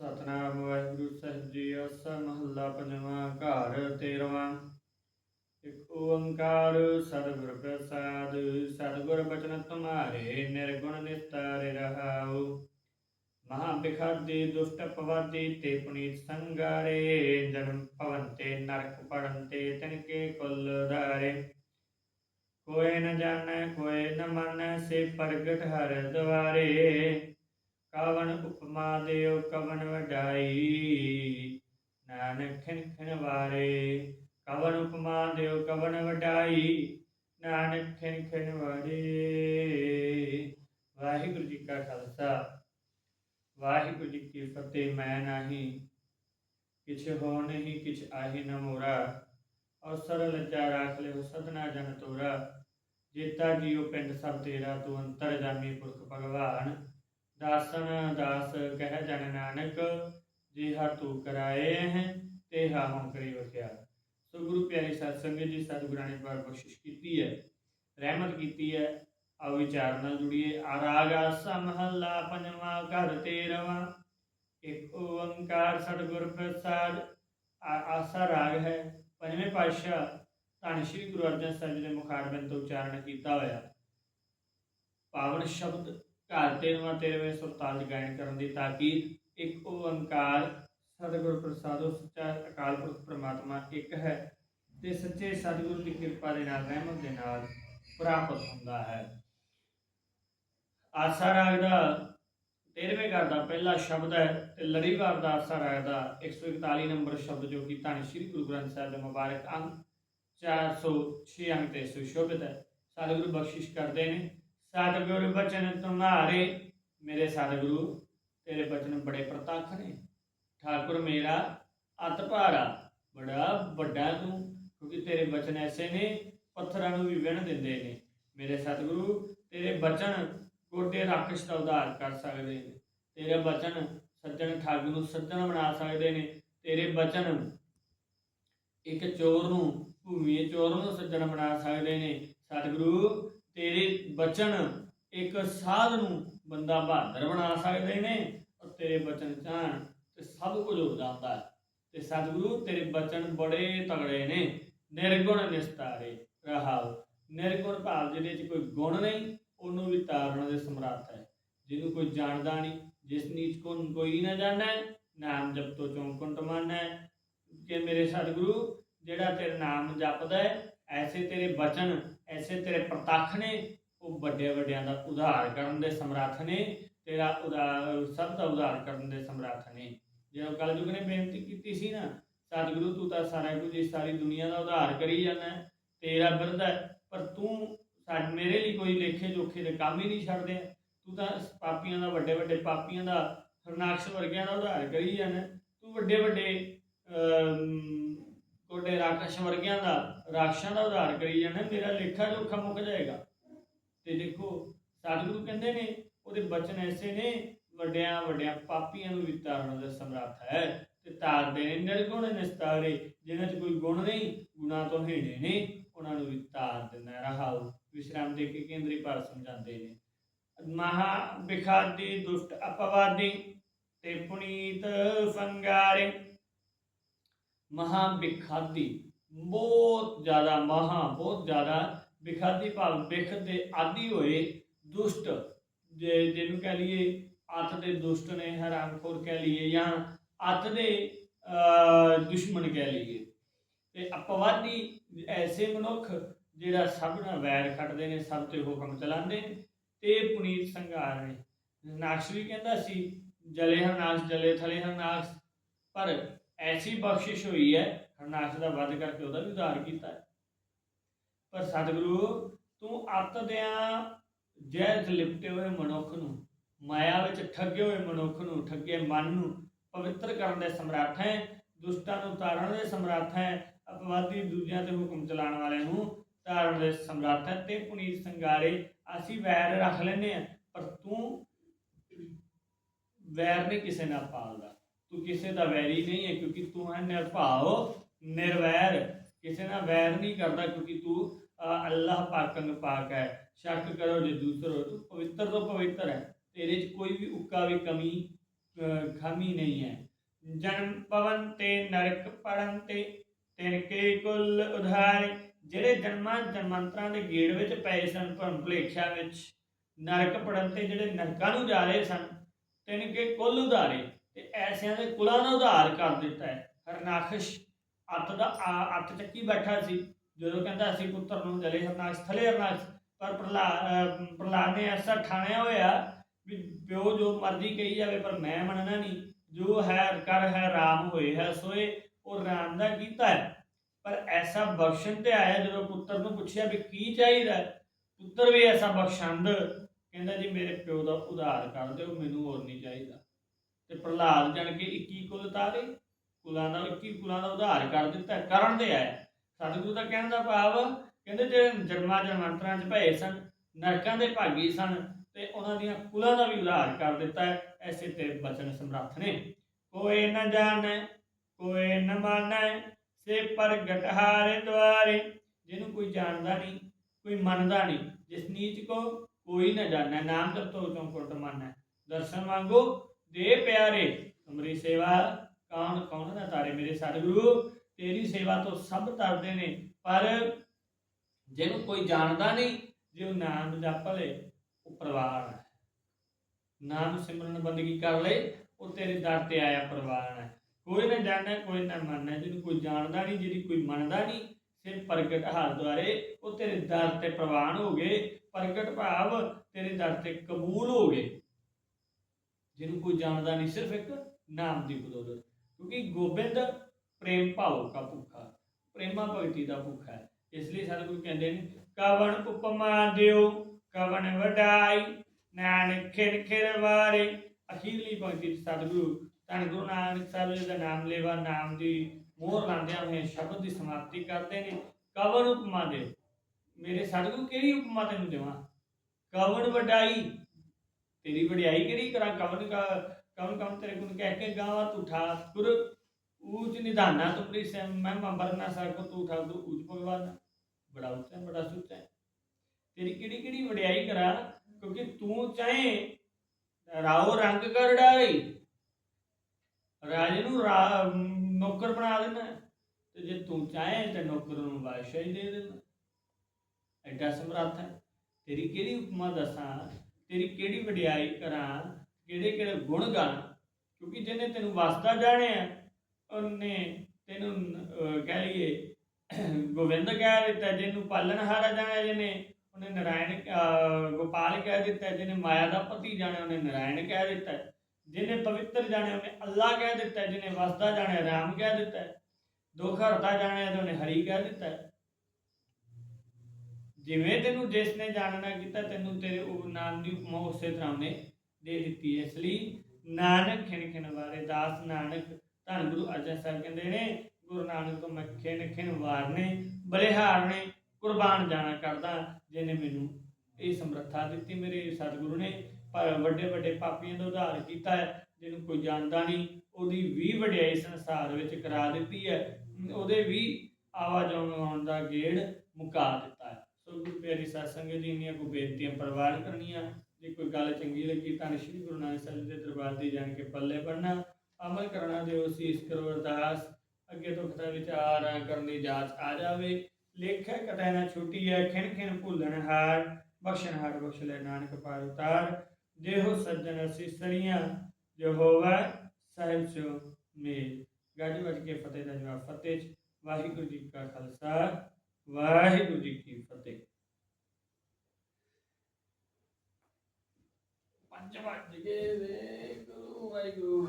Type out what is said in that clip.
ਸਤਨਾਮ ਵਾਹਿਗੁਰੂ ਸਾਹਿਬ ਜੀ ਅਸਾ ਮਹੱਲਾ ਪੰਜਵਾਂ, ਘਰ ਤੇਰਵਾਂ। ਇਕ ਓੰਕਾਰ ਸਤਿਗੁਰ ਪ੍ਰਸਾਦ, ਸਤਿਗੁਰ ਬਚਨ ਤੁਮਾਰੇ, ਨਿਰਗੁਣ ਨਿਸਤਾਰੇ ਰਹਾਉ। ਮਹਾ ਬਿਖਾਦੀ ਦੁਸ਼ਟ ਪਵਾਦੀ, ਤੇ ਪੁਨੀਤ ਸੰਗਾਰੇ, ਜਨਮ ਭਵਨ ਤੇ ਨਰਕ ਪੜਨ ਤੇ ਤਿਨਕੇ ਕੁਲ ਧਾਰੇ। ਕੋਇ ਨ ਜਾਣੈ ਕੋਇ ਨ ਮੰਨੈ, ਸੇ ਪ੍ਰਗਟ ਹਰ ਦਵਾਰੇ। ਕਵਨ ਉਪਮਾ ਦੇਉ ਕਵਨ ਵਡਾਈ। ਨਾਨਕ ਖਿਨ ਖਿਨ ਵਾਰੇ ਕਵਨ ਉਪਮਾ ਦੇਉ ਕਵਨ ਵਡਾਈ। ਨਾਨਕ ਖਿਨ ਖਿਨ ਵਾਰੇ। ਵਾਹਿਗੁਰੂ ਜੀ ਕਾ ਖਾਲਸਾ, ਵਾਹਿਗੁਰੂ ਜੀ ਕੀ ਫਤਿਹ, ਮੈਂ ਨਹੀਂ। ਕਿਛ ਹੋ ਨਹੀਂ, ਕਿਛ ਆਹੀ ਨ ਮੋਰਾ। ਅਵਸਰ ਲੱਜਾ ਰਾਖ ਲਿਓ, ਸਦਨਾ ਜਨ ਤੋਰਾ। ਜੇਤਾ ਜੀਉ ਪਿੰਡ ਸਭ ਤੇਰਾ, ਤੂੰ ਅੰਤਰ ਜਾਮੀ ਪੁਰਖ ਭਗਵਾਨ। ਦਾਸਨ ਦਾਸ ਕਹਿ ਜਨ ਨਾਨਕ ਜਿਹਾ ਤੂੰ ਕਰਾਏ ਹੈ, ਤੇ ਹਮ ਕਰੀ ਵਖਿਆ ਸੋ ਗੁਰੂ ਪਿਆਰੀ ਸਤ ਸੰਗਤ ਜੀ, ਸਤਿਗੁਰਾਂ ਨੇ ਪਰ ਬਖਸ਼ਿਸ਼ ਕੀਤੀ ਹੈ, ਰਹਿਮਤ ਕੀਤੀ ਹੈ ਆ ਵਿਚਾਰ ਨਾਲ ਜੁੜੀਏ। ਆਰਾਗ ਆਸਾ ਮਹੱਲਾ ਪੰਜਵਾਂ, ਘਰ ਤੇਰਵਾਂ ਇੱਕ ਓੰਕਾਰ ਸਤਿਗੁਰ ਪ੍ਰਸਾਦ ਆਸਾ ਰਾਗ ਹੈ। ਪੰਜਵੇਂ ਪਾਤਸ਼ਾਹ ਧੰਨ ਸ਼੍ਰੀ ਗੁਰੂ ਅਰਜਨ ਸਾਹਿਬ ਜੀ ਦੇ ਮੁਖਾਰਬਿੰਦ ਤੋਂ ਉਚਾਰਨ ਕੀਤਾ ਹੋਇਆ। ਪਾਵਨ ਸ਼ਬਦ ਘਰ ਤੇਰਵਾਂ ਤੇਰਵੇਂ ਸੁਰਤਾਲ ਚ ਗਾਇਨ ਕਰਨ ਦੀ ਤਾਕੀਦ, ਇੱਕ ਓੰਕਾਰ ਸਤਿਗੁਰ ਪ੍ਰਸਾਦੋ, ਸੱਚਾ ਅਕਾਲ ਪੁਰਖ ਪ੍ਰਮਾਤਮਾ ਇੱਕ ਹੈ ਤੇ ਸੱਚੇ ਸਤਿਗੁਰ ਦੀ ਕਿਰਪਾ ਦੇ ਨਾਲ, ਰਹਿਮਤ ਦੇ ਨਾਲ ਪ੍ਰਾਪਤ ਹੁੰਦਾ ਹੈ। ਆਸਾ ਰਾਗ ਦਾ 13ਵੇਂ ਘਰ ਦਾ ਪਹਿਲਾ ਸ਼ਬਦ ਹੈ ਤੇ ਲੜੀਵਾਰ ਦਾ ਆਸਾ ਰਾਗ ਦਾ 141 ਨੰਬਰ ਸ਼ਬਦ ਜੋ ਕਿ ਧੰਨ ਸ਼੍ਰੀ ਗੁਰੂ ਗ੍ਰੰਥ ਸਾਹਿਬ ਦੇ ਮੁਬਾਰਕ ਅੰਗ 406 ਅੰਕ ਤੇ ਸੁਸ਼ੋਭਿਤ ਹੈ। ਸਤਿਗੁਰੂ ਬਖਸ਼ਿਸ਼ ਕਰਦੇ ਨੇ। ਸਤਿਗੁਰ ਬਚਨ ਤੁਮਾਰੇ। ਮੇਰੇ ਸਤਿਗੁਰੂ, ਤੇਰੇ ਬਚਨ ਬੜੇ ਪ੍ਰਤੱਖ ਨੇ। ਠਾਕੁਰ ਮੇਰਾ, ਅਤ ਭਾਰਾ, ਬੜਾ ਵੱਡਾ ਤੂੰ, ਕਿਉਂਕਿ ਤੇਰੇ ਬਚਨ ਐਸੇ ਨੇ, ਪੱਥਰਾਂ ਨੂੰ ਵੀ ਵਿਣ ਦਿੰਦੇ ਨੇ। ਮੇਰੇ ਸਤਿਗੁਰੂ, ਤੇਰੇ ਬਚਨ ਗੋਡੇ ਰਾਖਸ਼ ਦਾ ਉਧਾਰ ਕਰ ਸਕਦੇ ਨੇ। ਤੇਰੇ ਬਚਨ ਸੱਜਣ ਠੱਗ ਨੂੰ ਸੱਜਣ ਬਣਾ ਸਕਦੇ ਨੇ। ਤੇਰੇ ਬਚਨ ਇੱਕ ਚੋਰ ਨੂੰ, ਭੂਮੀ ਚੋਰ ਨੂੰ ਸੱਜਣ ਬਣਾ ਸਕਦੇ ਨੇ। ਸਤਿਗੁਰੂ ਤੇਰੇ ਬਚਨ ਇੱਕ ਸਾਧ ਨੂੰ ਬੰਦਾ ਬਹਾਦਰ ਬਣਾ ਸਕਦੇ ਨੇ ਔਰ ਤੇਰੇ ਬਚਨ ਚਾਹਣ ਤੇ ਸਭ ਕੁਝ ਹੋ ਜਾਂਦਾ ਹੈ। ਤੇ ਸਤਿਗੁਰੂ ਤੇਰੇ ਬਚਨ ਬੜੇ ਤਗੜੇ ਨੇ, ਨਿਰਗੁਣ ਨਿਸਤਾਰੇ ਰਹਾਉ। ਨਿਰਗੁਣ ਭਾਵ ਜਿਹਦੇ 'ਚ ਕੋਈ ਗੁਣ ਨਹੀਂ, ਉਹਨੂੰ ਵੀ ਤਾਰਨ ਦੇ ਸਮਰੱਥ ਹੈ। ਜਿਹਨੂੰ ਕੋਈ ਜਾਣਦਾ ਨਹੀਂ, ਜਿਸ ਨੀਚ ਕੋ ਕੋਈ ਨਾ ਜਾਣੈ ਨਾਮ ਜਪ ਤੋ ਚੌਂਕੰਟ ਮਾਨੈ ਕਿ ਮੇਰੇ ਸਤਿਗੁਰੂ, ਜਿਹੜਾ ਤੇਰਾ ਨਾਮ ਜਪਦਾ ਹੈ, ਐਸੇ ਤੇਰੇ ਬਚਨ ਐਸੇ ਤੇਰੇ ਪ੍ਰਤੱਖ ਨੇ, ਉਹ ਵੱਡੇ ਵੱਡਿਆਂ ਦਾ ਉਧਾਰ ਕਰਨ ਦੇ ਸਮਰੱਥ ਨੇ, ਤੇਰਾ ਉਧਾਰ, ਸਭ ਦਾ ਉਧਾਰ ਕਰਨ ਦੇ ਸਮਰੱਥ ਨੇ। ਜਦੋਂ ਕਲਯੁਗ ਨੇ ਬੇਨਤੀ ਕੀਤੀ ਸੀ ਨਾ, ਸਤਿਗੁਰੂ ਤੂੰ ਤਾਂ ਸਾਰਾ ਕੁਝ ਇਸ ਸਾਰੀ ਦੁਨੀਆ ਦਾ ਉਧਾਰ ਕਰੀ ਜਾਂਦਾ ਤੇਰਾ ਬਿਰਧ ਹੈ, ਪਰ ਤੂੰ ਸਾਡੇ ਮੇਰੇ ਲਈ ਕੋਈ ਲੇਖੇ ਜੋਖੇ ਦੇ ਕੰਮ ਹੀ ਨਹੀਂ ਛੱਡਦੇ। ਤੂੰ ਤਾਂ ਪਾਪੀਆਂ ਦਾ, ਵੱਡੇ ਵੱਡੇ ਪਾਪੀਆਂ ਦਾ ਹਰਨਾਕਸ਼ ਵਰਗਿਆਂ ਦਾ ਉਧਾਰ ਕਰੀ ਜਾਂਦਾ ਤੂੰ ਵੱਡੇ ਵੱਡੇ ਤੁਹਾਡੇ ਰਾਖਸ਼ ਵਰਗਿਆਂ ਦਾ, ਰਾਖਸ਼ਾਂ ਦਾ ਉਧਾਰ ਕਰੀ ਜਾਣਾ ਹੈ। ਲੇਖਾ ਜੋਖਾ ਮੁੱਕ ਜਾਏਗਾ। ਤੇ ਦੇਖੋ ਸਤਿਗੁਰੂ ਕਹਿੰਦੇ ਨੇ, ਉਹਦੇ ਬਚਨ ਐਸੇ ਨੇ, ਵੱਡਿਆਂ ਵੱਡਿਆਂ ਪਾਪੀਆਂ ਨੂੰ ਵੀ ਤਾਰਨ ਦਾ ਸਮਰੱਥ ਹੈ। ਤੇ ਤਾਰਦੇ ਨੇ ਨਿਰਗੁਣ ਨਿਸਤਾਰੇ ਜਿਨ੍ਹਾਂ 'ਚ ਕੋਈ ਗੁਣ ਨਹੀਂ, ਗੁਣਾ ਤੋਂ ਹੀਣੇ ਨੇ, ਉਹਨਾਂ ਨੂੰ ਵੀ ਤਾਰ ਦਿੰਦਾ ਰਹਾਉ, ਵਿਸ਼ਰਾਮ ਦੇ ਕੇ ਕੇਂਦਰੀ ਭਾਰ ਸਮਝਾਉਂਦੇ ਨੇ। ਮਹਾ ਬਿਖਾਦੀ ਦੁਸ਼ਟ ਅਪਵਾਦੀ ਤੇ ਪੁਨੀਤ ਸੰਗਾਰੇ ਮਹਾ ਬਿਖਾਦੀ ਬਹੁਤ ਜ਼ਿਆਦਾ ਮਹਾ, ਬਹੁਤ ਜ਼ਿਆਦਾ ਬਿਖਾਦੀ ਭਾਵ ਬਿਖ ਦੇ ਆਦੀ ਹੋਏ ਦੁਸ਼ਟ ਜੇ ਜਿਹਨੂੰ ਕਹ ਲਈਏ, ਅੱਤ ਦੇ ਦੁਸ਼ਟ ਨੇ ਹਰਾਮਖੋਰ ਕਹਿ ਲਈਏ ਜਾਂ ਅੱਤ ਦੇ ਦੁਸ਼ਮਣ ਕਹਿ ਲਈਏ। ਤੇ ਅਪਵਾਦੀ ਐਸੇ ਮਨੁੱਖ ਜਿਹੜਾ ਸਭ ਨਾਲ ਵੈਰ ਖੜਦੇ ਨੇ, ਸਭ ਤੇ ਹੁਕਮ ਚਲਾਉਂਦੇ ਨੇ, ਤੇ ਪੁਨੀਤ ਸੰਘਾਰ ਨੇ। ਨਾਕਸ਼ ਵੀ ਕਹਿੰਦਾ ਸੀ, ਜਲੇ ਹਰਨਾਸ਼, ਜਲੇ ਥਲੇ ਹਰਨਾਸ਼, ਪਰ ਐਸੀ ਬਖਸ਼ਿਸ਼ ਹੋਈ ਹੈ, ਹਰਨਾਸ਼ ਦਾ ਵੱਧ ਕਰਕੇ ਉਹਦਾ ਵੀ ਉਧਾਰ ਕੀਤਾ ਹੈ। ਪਰ ਸਤਿਗੁਰੂ, ਤੂੰ ਅੱਤ ਦਿਆਂ ਜੈ ਲਿਪਟੇ ਹੋਏ ਮਨੁੱਖ ਨੂੰ, ਮਾਇਆ ਵਿੱਚ ਠੱਗੇ ਹੋਏ ਮਨੁੱਖ ਨੂੰ, ਠੱਗੇ ਮਨ ਨੂੰ ਪਵਿੱਤਰ ਕਰਨ ਦੇ ਸਮਰੱਥ ਹੈ, ਦੁਸ਼ਟਾਂ ਨੂੰ ਤਾਰਨ ਦੇ ਸਮਰੱਥ ਹੈ, ਅਪਵਾਦੀ ਦੂਜਿਆਂ ਤੇ ਹੁਕਮ ਚਲਾਉਣ ਵਾਲਿਆਂ ਨੂੰ ਤਾਰਨ ਦੇ ਸਮਰੱਥ ਹੈ ਤੇ ਪੁਨੀਤ ਸੰਗਾਰੇ ਅਸੀਂ ਵੈਰ ਰੱਖ ਲੈਨੇ ਆ ਪਰ ਤੂੰ ਵੈਰ ਨਹੀਂ ਕਿਸੇ ਨਾਲ ਪਾਲਦਾ। ਤੂੰ ਕਿਸੇ ਦਾ ਵੈਰੀ ਨਹੀਂ ਹੈ, ਕਿਉਂਕਿ ਤੂੰ ਹੈ ਨਿਰਭਾਉ, ਨਿਰਵੈਰ। ਕਿਸੇ ਨਾਲ ਵੈਰ ਨਹੀਂ ਕਰਦਾ, ਕਿਉਂਕਿ ਤੂੰ ਅੱਲਾਹ ਪਾਕੰਗ ਪਾਕ ਹੈ। ਸ਼ੱਕ ਕਰੋ ਜੇ ਦੂਸਰੋ ਤੂੰ ਪਵਿੱਤਰ ਤੋਂ ਪਵਿੱਤਰ ਹੈ। ਤੇਰੇ 'ਚ ਕੋਈ ਵੀ ਉੱਕਾ ਵੀ ਕਮੀ ਖਾਮੀ ਨਹੀਂ ਹੈ। ਜਨਮ ਪਵਨ ਤੇ ਨਰਕ ਪੜਨ ਤੇ ਤਿਨ ਕੇ ਕੁੱਲ ਉਧਾਰੇ। ਜਿਹੜੇ ਜਨਮਾਂ ਜਨਮੰਤਰਾਂ ਦੇ ਗੇੜ ਵਿੱਚ ਪਏ ਸਨ, ਭਰਮ ਭੁਲੇਖਿਆ ਵਿੱਚ, ਨਰਕ ਪੜਨ ਤੇ ਜਿਹੜੇ ਨਰਕਾਂ ਨੂੰ ਜਾ ਰਹੇ ਸਨ ਤਿਨ ਕੇ ਕੁੱਲ ਉਧਾਰੇ। ਤੇ ਐਸਿਆਂ ਦੇ ਕੁਲਾਂ ਦਾ ਉਧਾਰ ਕਰ ਦਿੱਤਾ ਹੈ। ਹਰਨਾਖਸ਼ ਅੱਤ ਦਾ ਆ- ਅੱਤ ਚੱਕੀ ਬੈਠਾ ਸੀ। ਜਦੋਂ ਕਹਿੰਦਾ ਅਸੀਂ ਪੁੱਤਰ ਨੂੰ ਜਲੇ ਹਰਨਾਕਸ਼ ਥਲੇ ਹਰਨਾਕਸ਼ ਪਰ ਪ੍ਰਹਲਾਦ ਪ੍ਰਹਲਾਦ ਨੇ ਐਸਾ ਠਾਣਿਆ ਹੋਇਆ ਵੀ ਪਿਓ ਜੋ ਮਰਜ਼ੀ ਕਹੀ ਜਾਵੇ, ਪਰ ਮੈਂ ਮੰਨਣਾ ਨਹੀਂ। ਜੋ ਹੈ, ਕਰ ਹੈ, ਰਾਮ ਹੋਏ ਹੈ, ਸੋਏ, ਉਹ ਰਾਮ ਦਾ ਕੀਤਾ ਹੈ। ਪਰ ਐਸਾ ਬਖਸ਼ਣ ਤੇ ਆਇਆ ਜਦੋਂ ਪੁੱਤਰ ਨੂੰ ਪੁੱਛਿਆ ਵੀ ਕੀ ਚਾਹੀਦਾ ਪੁੱਤਰ ਵੀ ਐਸਾ ਬਖਸ਼ੰਦ, ਕਹਿੰਦਾ ਜੀ, ਮੇਰੇ ਪਿਓ ਦਾ ਉਧਾਰ ਕਰ ਦਿਓ, ਮੈਨੂੰ ਹੋਰ ਨਹੀਂ ਚਾਹੀਦਾ। ਤੇ ਪ੍ਰਹਲਾਦ ਜਣ ਕੇ 21 ਕੁਲ ਤਾਰੇ, ਕੁਲਾਂ ਦਾ 21 ਕੁਲਾਂ ਦਾ ਉਧਾਰ ਕਰ ਦਿੱਤਾ, ਕਰਨ ਦੇ ਆਇਆ ਸਤਿਗੁਰੂ ਦਾ ਕਹਿਣ ਦਾ ਭਾਵ, ਕਹਿੰਦੇ ਜਿਹੜੇ ਜਨਮਾਂ ਜਨਮਾਂਤਰਾਂ 'ਚ ਭਏ ਸਨ, ਨਰਕਾਂ ਦੇ ਭਾਗੀ ਸਨ, ਤੇ ਉਹਨਾਂ ਦੀਆਂ ਕੁਲਾਂ ਦਾ ਵੀ ਉਧਾਰ ਕਰ ਦਿੱਤਾ ਹੈ, ਐਸੇ ਤੇ ਬਚਨ ਸਮਰੱਥ ਨੇ। ਕੋਈ ਨ ਜਾਣੈ, ਕੋਈ ਨ ਮਾਨੈ, ਸੇ ਪ੍ਰਗਟ ਹਾਰੇ ਦੁਆਰੇ, ਜਿਹਨੂੰ ਕੋਈ ਜਾਣਦਾ ਨਹੀਂ, ਕੋਈ ਮੰਨਦਾ ਨਹੀਂ, ਜਿਸ ਨੀਚ ਕੋ ਕੋਈ ਨਾ ਜਾਣੈ, ਨਾਮ ਜਪਤੋ ਚੋਂ ਕੁਰਤ ਮੰਨੈ। ਦਰਸ਼ਨ ਮੰਗੋ ਦੇ ਪਿਆਰੇ ਤੁਮਰੀ ਸੇਵਾ ਕੌਣ ਕੌਣ ਨਾ ਤਾਰੇ ਮੇਰੇ ਸਤਿਗੁਰੂ, ਤੇਰੀ ਸੇਵਾ ਤੋਂ ਸਭ ਤਰਦੇ ਨੇ, ਪਰ ਜਿਹਨੂੰ ਕੋਈ ਜਾਣਦਾ ਨਹੀਂ, ਜੇ ਉਹ ਨਾਮ ਜਪ ਲੇ ਉਹ ਪ੍ਰਵਾਨ ਹੈ। ਨਾਮ ਸਿਮਰਨ ਬੰਦਗੀ ਕਰ ਲੇ ਉਹ ਤੇਰੇ ਦਰ ਤੇ ਆਇਆ ਪ੍ਰਵਾਨ ਹੈ। ਕੋਈ ਨਾ ਜਾਣਦਾ, ਕੋਈ ਨਾ ਮੰਨਣਾ ਜਿਹਨੂੰ ਕੋਈ ਜਾਣਦਾ ਨਹੀਂ, ਜਿਹਦੀ ਕੋਈ ਮੰਨਦਾ ਨਹੀਂ, ਸਿਰ ਪ੍ਰਗਟ ਹਾਲ ਦੁਆਰੇ, ਉਹ ਤੇਰੇ ਦਰ ਤੇ ਪ੍ਰਵਾਨ ਹੋ ਗਏ, ਪ੍ਰਗਟ ਭਾਵ ਤੇਰੇ ਦਰ ਤੇ ਕਬੂਲ ਹੋ ਗਏ। ਜਿਹਨੂੰ ਕੋਈ ਜਾਣਦਾ ਨਹੀਂ, ਸਿਰਫ ਇੱਕ ਨਾਮ ਦੀ ਬਦੌਲਤ। ਕਿਉਂਕਿ ਗੋਬਿੰਦ ਪ੍ਰੇਮ ਭਾਵ ਕਾ ਭੁੱਖਾ। ਪ੍ਰੇਮਾ ਭਗਤੀ ਦਾ ਭੁੱਖਾ ਹੈ। ਇਸ ਲਈ ਸਤਿਗੁਰੂ ਕਹਿੰਦੇ ਨੇ, ਕਵਣ ਉਪਮਾ ਦਿਓ, ਕਵਣ ਵਡਾਈ, ਨਾਨਕ ਖਿਰ ਖਿਰ ਵਾਰੇ। ਅਖੀਰਲੀ ਭਗਤੀ ਸਤਿਗੁਰੂ, ਧੰਨ ਗੁਰੂ ਨਾਨਕ ਸਾਹਿਬ ਜੀ ਦਾ ਨਾਮ ਲੈਵਾ, ਨਾਮ ਦੀ ਮੋਹਰ ਲਾਉਂਦਿਆਂ ਹੋਏ ਸ਼ਬਦ ਦੀ ਸਮਾਪਤੀ ਕਰਦੇ ਨੇ। ਕਵਣ ਉਪਮਾ ਦਿਓ। ਮੇਰੇ ਸਤਿਗੁਰੂ ਕਿਹੜੀ ਉਪਮਾ ਤੈਨੂੰ ਦੇਵਾਂ? ਕਵਣ ਵਡਾਈ ਤੇਰੀ ਵਡਿਆਈ ਕਿਹੜੀ ਕਰਾਂ? ਕਵਣ ਕਾ ਕਵਣ ਕਵਣ ਤੇਰੇ ਗੁਣ ਕਹਿ ਕੇ ਗਾਵਾ ਤੂੰ ਠਾਕੁਰ ਊਚ ਨਿਧਾਨਾ ਤੁਮਰੀ ਸੇ ਮੈਂ ਮੰਬਰਨਾ ਸਰ ਕੋ ਤੂੰ ਊਚ ਭਗਵਾਨ ਬੜਾ ਉੱਚਾ ਬੜਾ ਸੁੱਚਾ ਤੇਰੀ ਕਿਹੜੀ ਕਿਹੜੀ ਵਡਿਆਈ ਕਰਾਂ? ਕਿਉਂਕਿ ਤੂੰ ਚਾਹੇ ਰਾਓ ਰੰਗ ਕਰ ਡਾਈ ਰਾਜੇ ਨੂੰ ਨੌਕਰ ਬਣਾ ਦੇਣਾ। ਤੇ ਜੇ ਤੂੰ ਚਾਹੇ ਤੇ ਨੌਕਰ ਨੂੰ ਬਾਦਸ਼ਾਹੀ ਦੇ ਦੇਣਾ। ਐਡਾ ਸਮਰੱਥ ਹੈ। ਤੇਰੀ ਕਿਹੜੀ ਉਪਮਾ ਦੱਸਾਂ? ਤੇਰੀ ਕਿਹੜੀ ਵਡਿਆਈ ਕਰਾਂ, ਕਿਹੜੇ ਕਿਹੜੇ ਗੁਣ ਗਾਣ ਕਿਉਂਕਿ ਜਿਹਨੇ ਤੈਨੂੰ ਵਸਦਾ ਜਾਣਿਆ, ਉਹਨੇ ਤੈਨੂੰ ਕਹਿ ਲਈਏ, ਗੋਬਿੰਦ ਕਹਿ ਦਿੱਤਾ, ਜਿਹਨੂੰ ਪਾਲਣਹਾਰਾ ਜਾਣਿਆ ਜਿਹਨੇ, ਉਹਨੇ ਨਾਰਾਇਣ ਗੋਪਾਲ ਕਹਿ ਦਿੱਤਾ, ਜਿਹਨੇ ਮਾਇਆ ਦਾ ਪਤੀ ਜਾਣਿਆ, ਉਹਨੇ ਨਾਰਾਇਣ ਕਹਿ ਦਿੱਤਾ, ਜਿਹਨੇ ਪਵਿੱਤਰ ਜਾਣਿਆ, ਉਹਨੇ ਅੱਲਾ ਕਹਿ ਦਿੱਤਾ, ਜਿਹਨੇ ਵਸਦਾ ਜਾਣਿਆ, ਰਾਮ ਕਹਿ ਦਿੱਤਾ ਦੁੱਖ ਹਰਤਾ ਜਾਣਿਆ ਤੇ ਉਹਨੇ ਹਰੀ ਕਹਿ ਦਿੱਤਾ। ਜਿਵੇਂ ਤੈਨੂੰ ਜਿਸ ਨੇ ਜਾਣਨਾ ਕੀਤਾ, ਤੈਨੂੰ ਤੇਰੇ ਉਹ ਨਾਮ ਦੀ ਉਪਮਾ ਉਸੇ ਤਰ੍ਹਾਂ ਨੇ ਦੇ ਦਿੱਤੀ ਹੈ। ਇਸ ਲਈ ਨਾਨਕ ਖਿਣ ਖਿਣ ਵਾਰੇ, ਦਾਸ ਨਾਨਕ ਧੰਨ ਗੁਰੂ ਅਰਜਨ ਸਾਹਿਬ ਕਹਿੰਦੇ ਨੇ, ਗੁਰੂ ਨਾਨਕ ਤੋਂ ਮੈਂ ਖਿਣ ਖਿਣ ਵਾਰਨੇ, ਬਲਿਹਾਰਨੇ, ਕੁਰਬਾਨ ਜਾਣਾ ਕਰਦਾ, ਜਿਹਨੇ ਮੈਨੂੰ ਇਹ ਸਮਰੱਥਾ ਦਿੱਤੀ। ਮੇਰੇ ਸਤਿਗੁਰੂ ਨੇ ਪਰ ਵੱਡੇ ਵੱਡੇ ਪਾਪੀਆਂ ਦਾ ਉਧਾਰ ਕੀਤਾ ਹੈ, ਜਿਹਨੂੰ ਕੋਈ ਜਾਣਦਾ ਨਹੀਂ, ਉਹਦੀ ਵੀ ਵਡਿਆਈ ਸੰਸਾਰ ਵਿੱਚ ਕਰਾ ਦਿੱਤੀ ਹੈ। ਉਹਦੇ ਵੀ ਆਵਾਜਾਉਣ ਦਾ ਗੇੜ ਮੁਕਾ ਦਿੱਤਾ। ਗੁਰੂ ਪਿਆਰੀ ਸਾਧ ਜੀ ਦੀਆਂ ਕੋਈ ਬੇਨਤੀਆਂ ਪ੍ਰਵਾਨ ਕਰਨੀਆਂ। ਜੇ ਕੋਈ ਗੱਲ ਚੰਗੀ ਲੱਗੀ ਤਾਂ ਸ਼੍ਰੀ ਗੁਰੂ ਨਾਨਕ ਸਾਹਿਬ ਜੀ ਦੇ ਦਰਬਾਰ ਦੀ ਜਾਣ ਕੇ ਪੱਲੇ ਪੜਨਾ ਅਮਲ ਕਰਨਾ ਦਿਓ ਸੀਸ ਕਰੋ ਅਰਦਾਸ। ਅੱਗੇ ਤੋਂ ਖਤਾ ਵਿਚਾਰ ਕਰਨ ਦੀ ਜਾਂਚ ਆ ਜਾਵੇ। ਲੇਖਾ ਕਟੈ ਨਾ ਛੁੱਟੀ ਹੈ, ਖਿਣ ਖਿਣ ਭੁੱਲਣ ਹਾਰ। ਬਖਸ਼ਣ ਹਾਰ, ਬਖਸ਼ ਲੈ ਨਾਨਕ ਪਾਰ ਉਤਾਰ। ਦੇਹੋ ਸੱਜਣ ਅਸੀਸਰੀਆਂ ਜੋ ਹੋਵੇ ਸਾਹਿਬ ਸੋ ਮੇਲ। ਗਾਜੀ ਵੱਜ ਕੇ ਫਤਿਹ ਦਾ ਜਵਾਬ, ਫਤਿਹ ਵਾਹਿਗੁਰੂ ਜੀ ਕਾ ਖਾਲਸਾ, ਵਾਹਿਗੁਰੂ ਜੀ ਕੀ ਫਤਿਹ। ਪੰਜ ਵੱਜ ਗਏ ਵੇ ਗੁਰੂ ਵਾਹਿਗੁਰੂ